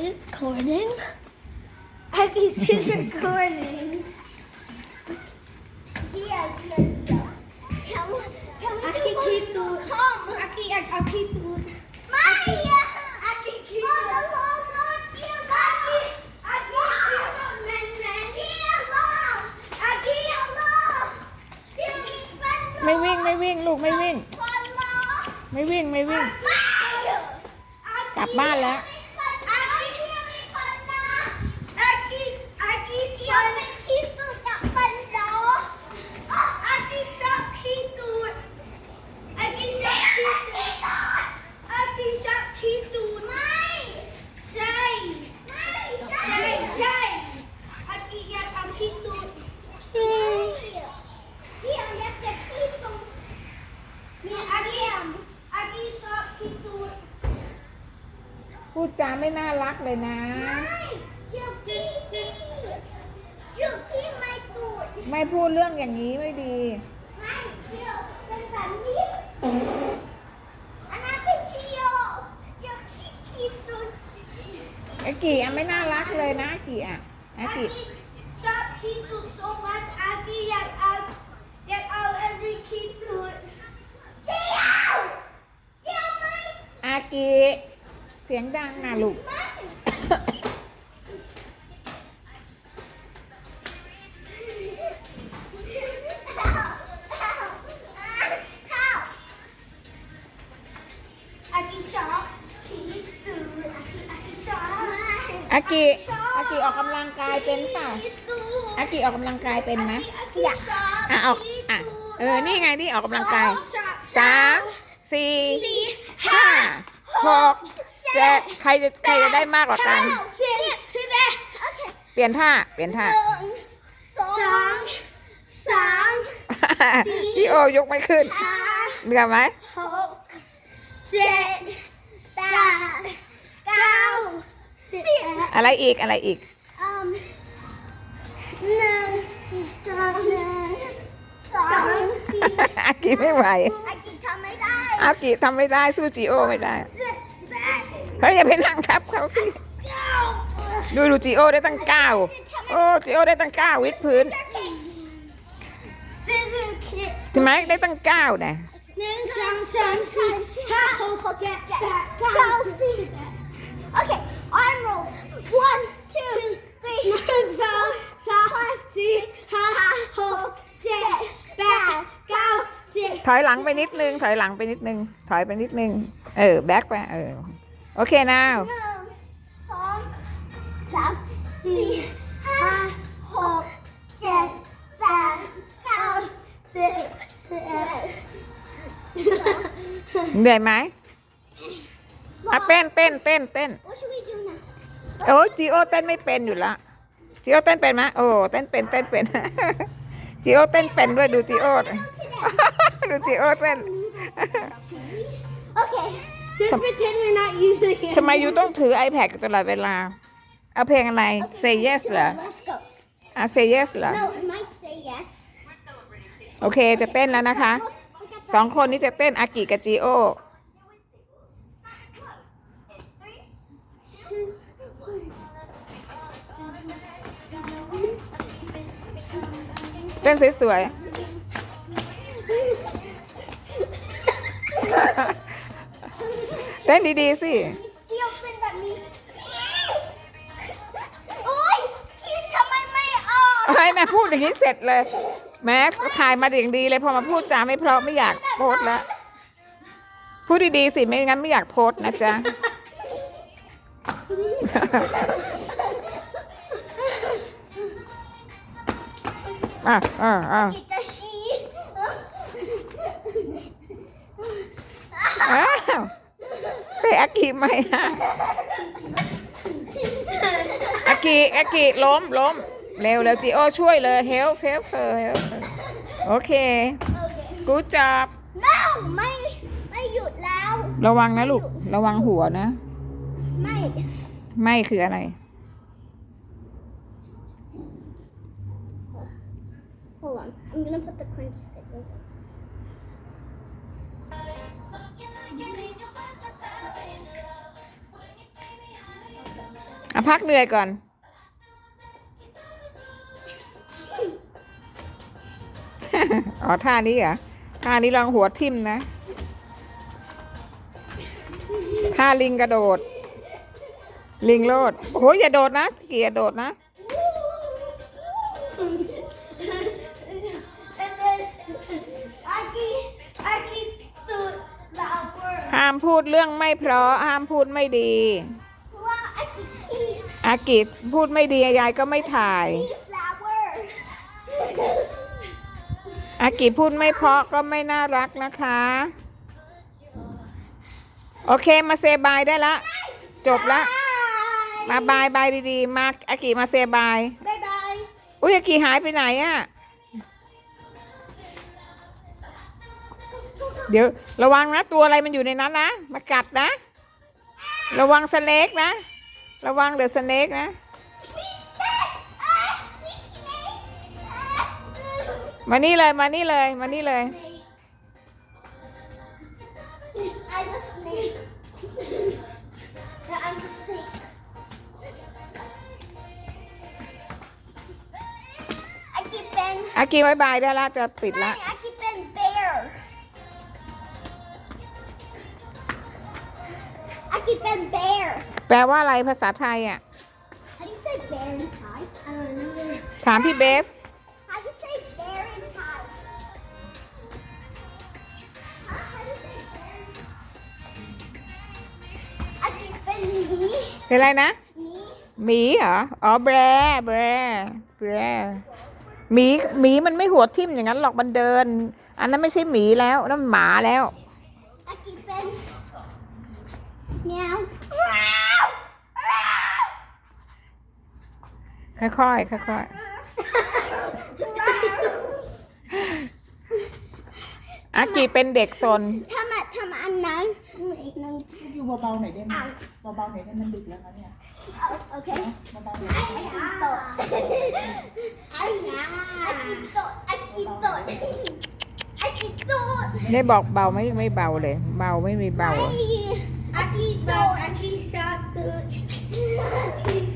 recording? Aki, she's recording. Yeah, yeah, yeah. Can we, can we Aki, do keep one to- Come. Aki, Aki, to. Maya! Aki, keep Oh, to. no, no, dear Aki, God. Aki, keep to, man, man. Dear God. Aki, Dear God. Dear God. ไม่วิ่งไม่วิ่งลูกไม่วิ่งฟันเหรอไม่วิ่งไม่วิ่งไม่กลับบ้านแล้ว ฟันนะเดี๋ยวมีฟันนะ Aki, Aki, เดี๋ยวเป็นที่สุดจากฟันเหรออะ Aki, stop, keep to. Aki, เดี๋ยว stop, เป็น keep ที่ to. สุด Aki, stop, keep to. ไม่ Say. ไม่ใช่ Say, say. Aki, yes, I'm keep to. เดี๋ยวอยากจะที่ตรงมีอาเดียม Aki, stop, keep to. พูดจาไม่น่ารักเลยนะไม่เดี๋ยวที่ที่เดี๋ยวที่ไม่ตูดไม่พูดเรื่องอย่างนี้ไม่ดี ไม่เดี๋ยวเป็นแบบนี้อันนั้นเป็นเที่ยวเดี๋ยวที่ที่ตูดอากิอะไม่น่ารักเลยนะอากิอะอากิ Aki, stop, keep to so much. Aki, yes, I'll get out every keep to. เที่ยวเที่ยวไม่ อากิ เสียงดังนะลูก อากิ อากิออกกำลังกายเป็นเปล่าอากิออกกำลังกายเป็นไหม Aki, stop, อะออกอะเออ นี่ไงที่ออกกำลังกายสามสี่ห้าหก จ็ดใครจะใครจะได้มากกว่ากัน สิบสิบเอ็ดโอเคเปลี่ยนท่า เปลี่ยนท่าหนึ่งสอสองงสามจิโอยกไม่ขึ้นห้าเหนื่อยไหมหกเจ็ดแปแปดดเก้าสิบเอ็ดอะไรอีกอะไรอีกอืมหนึ่งสองหนึ่งสอสองงสี่อากิไม่ไหวอากิทำไม่ได้อากิทำไม่ได้สู้จิโอไม่ได้เจ็ดแปด เฮ้ยอย่าไปนั่งทับเขาสิเก้าดูดูจิโอได้ตั้งเก้าโอ้จิโอได้ตั้งเก้าวิดพื้นสิบสิบเอ็ดใช่ไหมได้ตั้งเก้านะหนึ่งสองสามสี่ห้าหกเจ็ดแปดเก้าสิบสิบเอ็ดโอเค arm rolls one two three หนึ่งสองสามสี่ห้าหกเจ็ดแปดเก้าสิบถอยหลังไปนิดนึงถอยหลังไปนิดนึงถอยไปนิดนึงเออแบ็คไปเออ โอเคนาวหนึ่งสองสามสี่ห้าหกเจ็ดแปดเก้าสิบสิบเอ็ดเหนื่อยไหมอะเต้นเต้นเต้นเต้น What should we do now? โอ้จิโอเต้นไม่เป็นอยู่ละจิโอเต้นเป็นไหมโอ้เต้นเป็นเต้นเป็นจิโอเต้นเป็นด้วยดูจิโอดูจิโอเต้น Okay. Just pretend we're not using it. ทำไมยูต้องถือ iPad อยู่ตลอดเวลา เอาเพลงอะไร Say Yes เหรอ Let's go. อะ Say Yes เหรอ No, it might say yes. โอเค จะเต้นแล้วนะคะ Look, we got สองคนนี้จะเต้นอากิกับจิโอเต้นสวยๆ เต้นดีๆสิเจียวเป็นแบบนี้ โอ๊ยคิดทำไมไม่ออกให้แม่พูดอย่างนี้เสร็จเลย แม่ถ่ายมาอย่างดีเลยพอมาพูดจาไม่เพราะไม่อยากโพสต์แล้ว พูดดีๆสิไม่งั้นไม่อยากโพสต์นะจ๊ะ อะอะอะกิจะชี้ อ้าวไป อากิไหมอะอากิอากิล้มล้มเร็วแล้วจีโอช่วยเลยเฮลเฟลเฟอร์เฮลโอเคโอเคกูจับ no ไม่ไม่หยุดแล้ว ระวังนะลูก ระวังหัวนะ ไม่ ไม่คืออะไร Hold on. I'm gonna put the crunchy stickers on. อะพักเหนื่อยก่อน อ๋อท่านี้เหรอ ท่านี้ลองหัวทิ่มนะ ท่าลิงกระโดด ลิงโลด โอ้โหอย่าโดดนะ เกียร์โดดนะ And then I keep I keep the flower. ห้ามพูดเรื่องไม่เพราะห้ามพูดไม่ดี อากิจพูดไม่ดียายก็ไม่ถ่าย flower. อากิพูดไม่เพราะก็ไม่น่ารักนะคะ โอเคมาเซบายได้ละ จบละมาบายบายดีๆ มาอากิมาเซบาย Bye bye. อุ้ยอากิหายไปไหนอะเดี๋ยวระวังนะตัวอะไรมันอยู่ในนั้นนะ มากัดนะ ระวังสเนกนะ ระวังเดอะสเนกนะ มานี่เลยมานี่เลยมานี่เลย I'm a snake. I'm a snake. I keep in. อากิบายบายได้ละจะปิดละ I keep in bear. I keep in bear. แปลว่าอะไรภาษาไทยอะ How do you say bear in Thai? I don't know. ถามพี่เบฟ How do you say bear in Thai? Huh? How do you say bear in Thai? I keep in me. เป็นอะไรนะ Me. หมีเหรอ อ๋อแบรแบรแบรหมีหมีมันไม่หัวทิ่มอย่างนั้นหรอกมันเดิน อันนั้นไม่ใช่หมีแล้วนั่นหมาแล้ว I keep in. Meow. Meow. ค่อยๆค่อยๆอากิเป็นเด็กซนทำอะทำอันนั้นอีกหนึ่งอยู่เบาๆหน่อยได้ไหมเบาๆหน่อยได้มันดึกแล้วนะเนี่ยเอาโอเคเบาๆหน่อยไอ้กินโตะไอ้ยาไอ้กินโตะไอ้กินโตะไอ้กินโตะได้บอกเบาไม่ไม่เบาเลย เบาไม่มีเบาไอ้อะไอ้กินโตะไอ้กินชาโตะให้เอาเป็นจูด